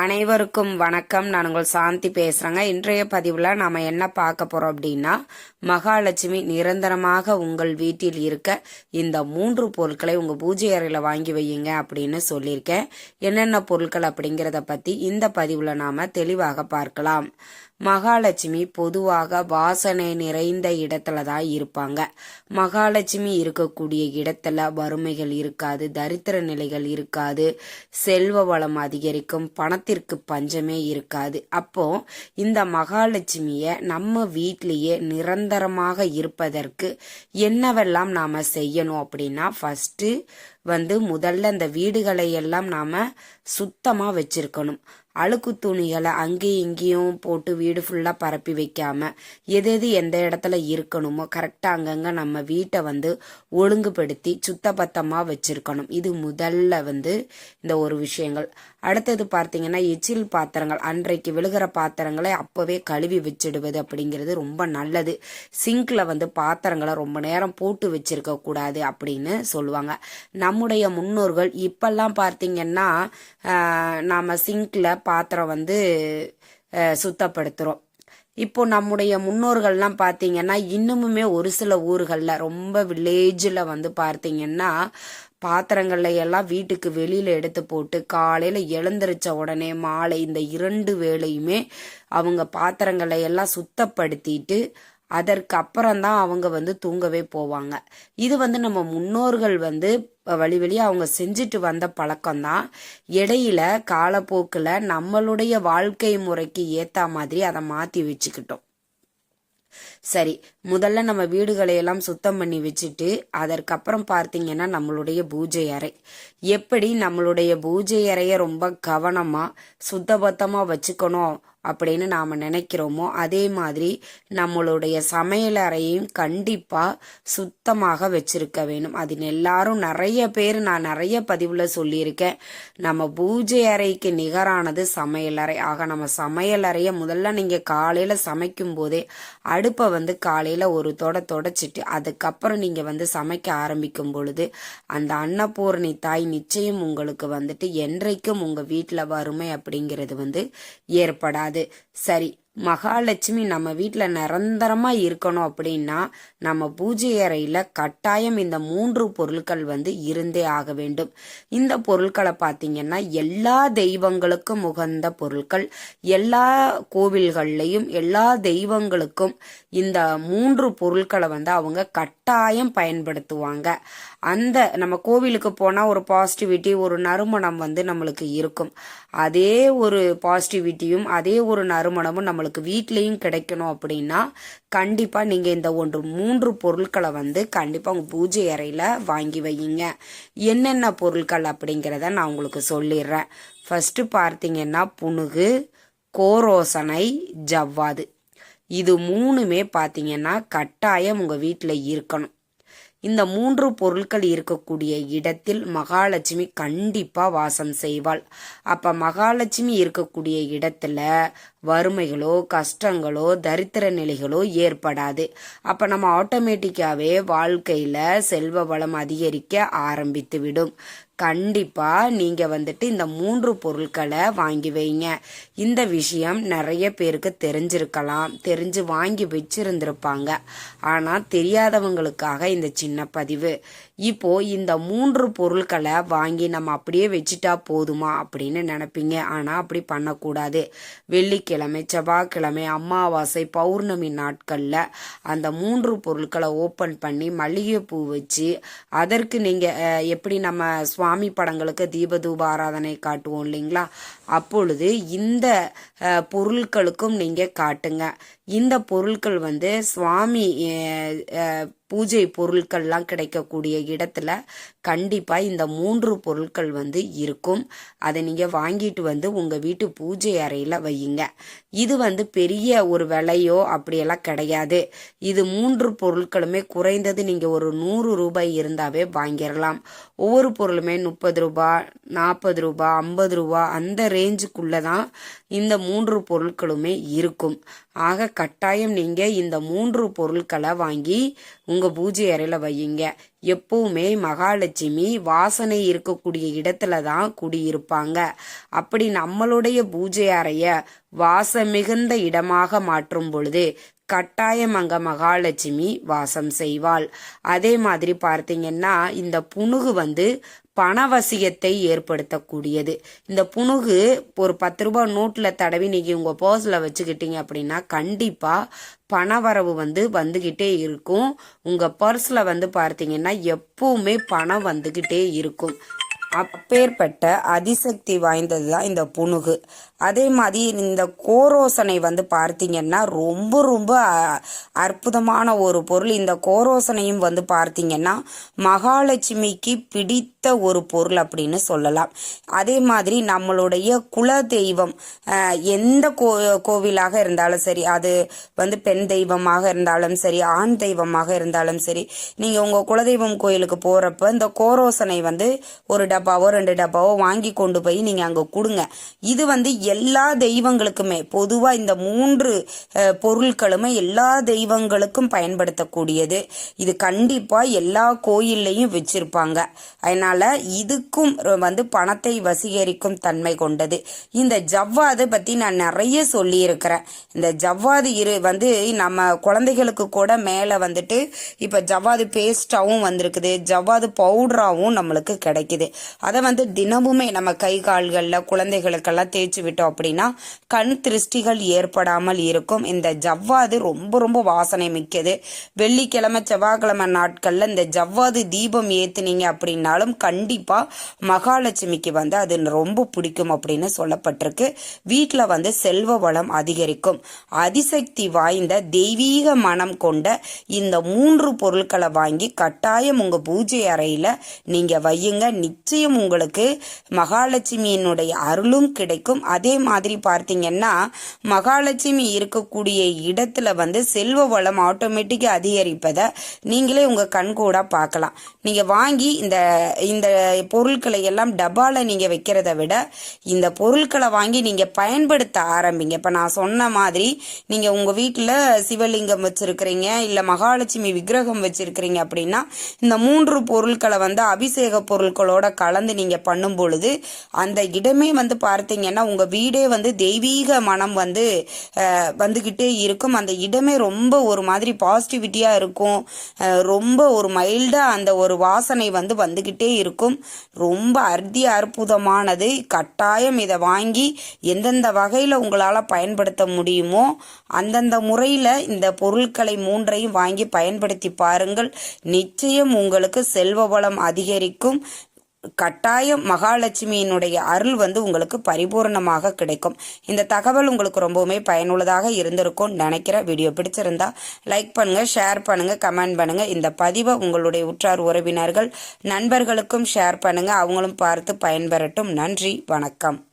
அனைவருக்கும் வணக்கம். நான் உங்கள் சாந்தி பேசுறேங்க. இன்றைய பதிவுல நாம என்ன பார்க்க போறோம் அப்படின்னா மகாலட்சுமி நிரந்தரமாக உங்கள் வீட்டில் இருக்க இந்த மூன்று பொருட்களை உங்க பூஜை அறையில வாங்கி வையுங்க அப்படின்னு சொல்லியிருக்கேன். என்னென்ன பொருட்கள் அப்படிங்கிறத பத்தி இந்த பதிவுல நாம தெளிவாக பார்க்கலாம். மகாலட்சுமி பொதுவாக வாசனை நிறைந்த இடத்துல தான் இருப்பாங்க. மகாலட்சுமி இருக்கக்கூடிய இடத்துல வறுமைகள் இருக்காது தரித்திர நிலைகள் இருக்காது செல்வ வளம் அதிகரிக்கும் பணத்திற்கு பஞ்சமே இருக்காது. அப்போ இந்த மகாலட்சுமியை நம்ம வீட்டிலேயே நிரந்தரமாக இருப்பதற்கு என்னவெல்லாம் நாம செய்யணும் அப்படின்னா ஃபர்ஸ்ட் வந்து முதல்ல அந்த வீடுகளை எல்லாம் நாம சுத்தமா வச்சிருக்கணும். அழுக்கு துணிகளை அங்கேயும் இங்கேயும் போட்டு வீடு ஃபுல்லாக பரப்பி வைக்காம எது எது எந்த இடத்துல இருக்கணுமோ கரெக்டாக அங்கங்கே நம்ம வீட்டை வந்து ஒழுங்குபடுத்தி சுத்தபத்தமாக வச்சுருக்கணும். இது முதல்ல வந்து இந்த ஒரு விஷயங்கள். அடுத்தது பார்த்தீங்கன்னா எச்சில் பாத்திரங்கள். அன்றைக்கு விழுகிற பாத்திரங்களை அப்போவே கழுவி வச்சிடுவது அப்படிங்கிறது ரொம்ப நல்லது. சிங்க்ல வந்து பாத்திரங்களை ரொம்ப நேரம் போட்டு வச்சிருக்க கூடாது அப்படின்னு சொல்லுவாங்க. நம்முடைய முன்னோர்கள் இப்பெல்லாம் பார்த்தீங்கன்னா நாம சிங்க்ல பாத்திரம் வந்து சுத்தப்படுத்துகிறோம் இப்போ நம்முடைய முன்னோர்கள்லாம் பார்த்தீங்கன்னா இன்னுமுமே ஒரு சில ஊர்களில் ரொம்ப வில்லேஜில் வந்து பார்த்தீங்கன்னா பாத்திரங்களை எல்லாம் வீட்டுக்கு வெளியில் எடுத்து போட்டு காலையில் எழுந்திரிச்ச உடனே மாலை இந்த இரண்டு வேளையுமே அவங்க பாத்திரங்களை எல்லாம் சுத்தப்படுத்திட்டு அதற்கு அப்புறம்தான் அவங்க வந்து தூங்கவே போவாங்க. இது வந்து நம்ம முன்னோர்கள் வந்து வழி வழியாக அவங்க செஞ்சுட்டு வந்த பழக்கம்தான். இடையில காலப்போக்கில் நம்மளுடைய வாழ்க்கை முறைக்கு ஏற்ற மாதிரி அதை மாற்றி வச்சுக்கிட்டோம். சரி முதல்ல நம்ம வீடுகளை எல்லாம் சுத்தம் பண்ணி வச்சுட்டு அதற்கப்புறம் பார்த்தீங்கன்னா நம்மளுடைய பூஜை அறை. எப்படி நம்மளுடைய பூஜை அறையை ரொம்ப கவனமாக சுத்தபத்தமாக வச்சுக்கணும் அப்படின்னு நாம் நினைக்கிறோமோ அதே மாதிரி நம்மளுடைய சமையலறையும் கண்டிப்பாக சுத்தமாக வச்சிருக்க வேணும் அது எல்லாரும் நிறைய பேர் நான் நிறைய பதிவில் சொல்லியிருக்கேன். நம்ம பூஜை அறைக்கு நிகரானது சமையல் அறை ஆக நம்ம சமையல் அறையை முதல்ல நீங்கள் காலையில் சமைக்கும் போதே அடுப்பை வந்து காலையில் ஒரு தொட தொடச்சிட்டு அதுக்கப்புறம் நீங்கள் வந்து சமைக்க ஆரம்பிக்கும் பொழுது அந்த அன்னபூரணி தாய் நிச்சயம் உங்களுக்கு வந்துட்டு என்றைக்கும் உங்கள் வீட்டில் வறுமை அப்படிங்கிறது வந்து ஏற்படாது. சரி மகாலட்சுமி நம்ம வீட்டில் நிரந்தரமாக இருக்கணும் அப்படின்னா நம்ம பூஜை அறையில் கட்டாயம் இந்த மூன்று பொருட்கள் வந்து இருந்தே ஆக வேண்டும். இந்த பொருட்களை பார்த்தீங்கன்னா எல்லா தெய்வங்களுக்கும் உகந்த பொருட்கள் எல்லா கோவில்கள்லையும் எல்லா தெய்வங்களுக்கும் இந்த மூன்று பொருட்களை வந்து அவங்க கட்டாயம் பயன்படுத்துவாங்க. அந்த நம்ம கோவிலுக்கு போனால் ஒரு பாசிட்டிவிட்டி ஒரு நறுமணம் வந்து நம்மளுக்கு இருக்கும். அதே ஒரு பாசிட்டிவிட்டியும் அதே ஒரு நறுமணமும் நம்மளுக்கு வீட்லேயும் கிடைக்கணும் அப்படின்னா கண்டிப்பாக நீங்கள் இந்த ஒன்று மூன்று பொருட்களை வந்து கண்டிப்பாக உங்கள் பூஜை அறையில் வாங்கி வையுங்க. என்னென்ன பொருட்கள் அப்படிங்கிறத நான் உங்களுக்கு சொல்லிடுறேன். ஃபஸ்ட்டு பார்த்தீங்கன்னா புணுகு கோரோசனை ஜவ்வாது. இது மூணுமே பார்த்தீங்கன்னா கட்டாயம் உங்கள் வீட்டில் இருக்கணும். இந்த மூன்று பொருட்கள் இருக்கக்கூடிய இடத்தில் மகாலட்சுமி கண்டிப்பா வாசம் செய்வாள். அப்ப மகாலட்சுமி இருக்கக்கூடிய இடத்துல வறுமைகளோ கஷ்டங்களோ தரித்திர நிலைகளோ ஏற்படாது. அப்ப நம்ம ஆட்டோமேட்டிக்காவே வாழ்க்கையில செல்வ வளம் அதிகரிக்க ஆரம்பித்து விடும். கண்டிப்பா நீங்க வந்துட்டு இந்த மூன்று பொருட்களை வாங்கி வைங்க. இந்த விஷயம் நிறைய பேருக்கு தெரிஞ்சிருக்கலாம். தெரிஞ்சு வாங்கி வச்சிருந்திருப்பாங்க. ஆனா தெரியாதவங்களுக்காக இந்த சின்ன பதிவு. இப்போ இந்த மூன்று பொருட்களை வாங்கி நம்ம அப்படியே வச்சுட்டா போதுமா அப்படின்னு நினைப்பீங்க. ஆனா அப்படி பண்ணக்கூடாது. வெள்ளி வெள்ளிக்கிழமை செவ்வாய்க்கிழமை அமாவாசை பௌர்ணமி நாட்களில் அந்த மூன்று பொருட்களை ஓப்பன் பண்ணி மல்லிகைப்பூ வச்சு அதற்கு நீங்கள் எப்படி நம்ம சுவாமி படங்களுக்கு தீபதூப ஆராதனை காட்டுவோம் இல்லைங்களா? அப்பொழுது இந்த பொருட்களுக்கும் நீங்கள் காட்டுங்க. இந்த பொருட்கள் வந்து சுவாமி பூஜை பொருட்கள்லாம் கிடைக்கக்கூடிய இடத்துல கண்டிப்பாக இந்த மூன்று பொருட்கள் வந்து இருக்கும். அதை நீங்கள் வாங்கிட்டு வந்து உங்கள் வீட்டு பூஜை அறையில் வையுங்க. இது வந்து பெரிய ஒரு விலையோ அப்படியெல்லாம் கிடையாது. இது மூன்று பொருட்களுமே குறைந்தது நீங்கள் ஒரு நூறு ரூபாய் இருந்தாவே வாங்கிடலாம் ஒவ்வொரு பொருளுமே முப்பது ரூபா நாற்பது ரூபா ஐம்பது ரூபா அந்த ரேஞ்சுக்குள்ளே தான் இந்த மூன்று பொருட்களுமே இருக்கும். ஆக கட்டாயம் நீங்கள் இந்த மூன்று பொருட்களை வாங்கி உங்க பூஜை அறையில வையுங்க. எப்பவுமே மகாலட்சுமி வாசனை இருக்கக்கூடிய இடத்துல தான் குடியிருப்பாங்க. அப்படி நம்மளுடைய பூஜை அறைய வாச மிகுந்த இடமாக மாற்றும் பொழுது கட்டாயம் அங்க மகாலட்சுமி வாசம் செய்வாள். அதே மாதிரி பார்த்தீங்கன்னா இந்த புணுகு வந்து பணவசியத்தை ஏற்படுத்தக்கூடியது. இந்த புணுகு ஒரு பத்து ரூபாய் நோட்டில் தடவி நீங்கள் உங்கள் பர்ஸில் வச்சுக்கிட்டீங்க அப்படின்னா கண்டிப்பாக பணவரவு வந்து வந்துக்கிட்டே இருக்கும். உங்கள் பர்ஸில் வந்து பார்த்தீங்கன்னா எப்பவுமே பணம் வந்துக்கிட்டே இருக்கும். அப்பேற்பட்ட அதிசக்தி வாய்ந்தது தான் இந்த புணுகு. அதே மாதிரி இந்த கோரோசனை வந்து பார்த்தீங்கன்னா ரொம்ப ரொம்ப அற்புதமான ஒரு பொருள். இந்த கோரோசனையும் வந்து பார்த்தீங்கன்னா மகாலட்சுமிக்கு பிடித்த ஒரு பொருள் அப்படின்னு சொல்லலாம். அதே மாதிரி நம்மளுடைய குல தெய்வம் எந்த கோ கோவிலாக இருந்தாலும் சரி அது வந்து பெண் தெய்வமாக இருந்தாலும் சரி ஆண் தெய்வமாக இருந்தாலும் சரி நீங்கள் உங்கள் குலதெய்வம் கோயிலுக்கு போகிறப்ப இந்த கோரோசனை வந்து ஒரு டப்பாவோ ரெண்டு டப்பாவோ வாங்கி கொண்டு போய் நீங்கள் அங்கே கொடுங்க. இது வந்து எல்லா தெய்வங்களுக்குமே பொதுவாக இந்த மூன்று பொருட்களுமே எல்லா தெய்வங்களுக்கும் பயன்படுத்தக்கூடியது. இது கண்டிப்பாக எல்லா கோயில்லையும் வச்சிருப்பாங்க. அதனால் இதுக்கும் வந்து பணத்தை வசீகரிக்கும் தன்மை கொண்டது. இந்த ஜவ்வாது பற்றி நான் நிறைய சொல்லியிருக்கிறேன். இந்த ஜவ்வாது இரு வந்து நம்ம குழந்தைகளுக்கு கூட மேலே வந்துட்டு இப்போ ஜவ்வாது பேஸ்டாகவும் வந்திருக்குது. ஜவ்வாது பவுடராகவும் நம்மளுக்கு கிடைக்குது. அதை வந்து தினமுமே நம்ம கை கால்களில் குழந்தைகளுக்கெல்லாம் தேய்ச்சி விட்டோம் அப்படின்னா கண் திருஷ்டிகள் ஏற்படாமல் இருக்கும். இந்த ஜவ்வாது ரொம்ப ரொம்ப வாசனை மிக்கது. வெள்ளிக்கிழமை செவ்வாய்க்கிழமை நாட்களில் இந்த ஜவ்வாது தீபம் ஏத்துனீங்க அப்படின்னாலும் கண்டிப்பாக மகாலட்சுமிக்கு வந்து அது ரொம்ப பிடிக்கும் அப்படின்னு சொல்லப்பட்டிருக்கு. வீட்டில் வந்து செல்வ வளம் அதிகரிக்கும். அதிசக்தி வாய்ந்த தெய்வீக மனம் கொண்ட இந்த மூன்று பொருட்களை வாங்கி கட்டாயம் உங்கள் பூஜை அறையில் நீங்கள் வையுங்க. நிச்சயம் உங்களுக்கு மகாலட்சுமியினுடைய அருளும் கிடைக்கும். அதே மாதிரி பார்த்தீங்கன்னா மகாலட்சுமி இருக்கக்கூடிய இடத்துல வந்து செல்வ வளம் ஆட்டோமேட்டிக்காக அதிகரிப்பதை நீங்களே உங்கள் கண்கூடாக பார்க்கலாம். நீங்கள் வாங்கி இந்த இந்த பொருட்களை எல்லாம் டப்பாவில் நீங்கள் வைக்கிறத விட இந்த பொருட்களை வாங்கி நீங்கள் பயன்படுத்த ஆரம்பிங்க. இப்போ நான் சொன்ன மாதிரி நீங்கள் உங்கள் வீட்டில் சிவலிங்கம் வச்சுருக்கிறீங்க இல்லை மகாலட்சுமி விக்கிரகம் வச்சுருக்கிறீங்க அப்படின்னா இந்த மூன்று பொருட்களை வந்து அபிஷேக பொருட்களோட கலந்து நீங்கள் பண்ணும் பொழுது அந்த இடமே வந்து பார்த்தீங்கன்னா உங்கள் வீடே வந்து தெய்வீக மனம் வந்து வந்துக்கிட்டே இருக்கும். அந்த இடமே ரொம்ப ஒரு மாதிரி பாசிட்டிவிட்டியாக இருக்கும். ரொம்ப ஒரு மைல்டாக அந்த ஒரு வாசனை வந்து வந்துக்கிட்டே இருக்கும். ரொம்ப அர்த்தி அற்புதமானது. கட்டாயம் இதை வாங்கி எந்தெந்த வகையில் உங்களால் பயன்படுத்த முடியுமோ அந்தந்த முறையில் இந்த பொருட்களை மூன்றையும் வாங்கி பயன்படுத்தி பாருங்கள். நிச்சயம் உங்களுக்கு செல்வ வளம் அதிகரிக்கும். கட்டாயம் மகாலட்சுமியினுடைய அருள் வந்து உங்களுக்கு பரிபூர்ணமாக கிடைக்கும். இந்த தகவல் உங்களுக்கு ரொம்பவுமே பயனுள்ளதாக இருந்திருக்கும் நினைக்கிற வீடியோ பிடிச்சிருந்தா லைக் பண்ணுங்க ஷேர் பண்ணுங்க கமெண்ட் பண்ணுங்க. இந்த பதிவை உங்களுடைய உற்றார் உறவினர்கள் நண்பர்களுக்கும் ஷேர் பண்ணுங்க. அவங்களும் பார்த்து பயன்பெறட்டும். நன்றி வணக்கம்.